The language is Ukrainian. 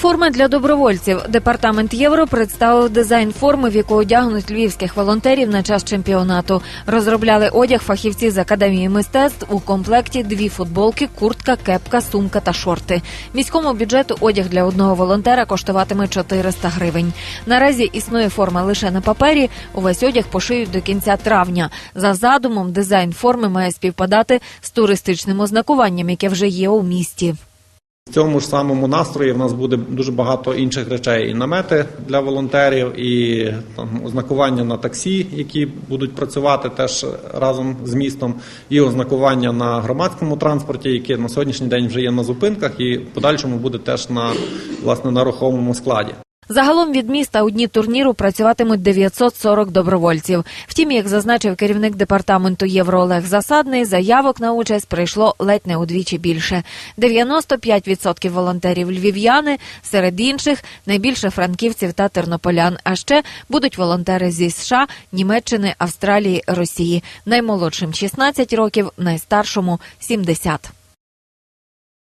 Форми для добровольців. Департамент Євро представив дизайн форми, в яку одягнуть львівських волонтерів на час чемпіонату. Розробляли одяг фахівці з академії мистецтв у комплекті дві футболки, куртка, кепка, сумка та шорти. Міському бюджету одяг для одного волонтера коштуватиме 400 гривень. Наразі існує форма лише на папері. Увесь одяг пошиють до кінця травня. За задумом, дизайн форми має співпадати з туристичним ознакуванням, яке вже є у місті. Цьому ж самому настрої в нас буде дуже багато інших речей: і намети для волонтерів, і там ознакування на таксі, які будуть працювати теж разом з містом, і ознакування на громадському транспорті, яке на сьогоднішній день вже є на зупинках, і в подальшому буде теж на власне на рухомому складі. Загалом від міста у дні турніру працюватимуть 940 добровольців. Втім, як зазначив керівник департаменту Євро Олег Засадний, заявок на участь прийшло ледь не удвічі більше. 95% волонтерів львів'яни, серед інших найбільше франківців та тернополян. А ще будуть волонтери зі США, Німеччини, Австралії, Росії. Наймолодшим 16 років, найстаршому 70.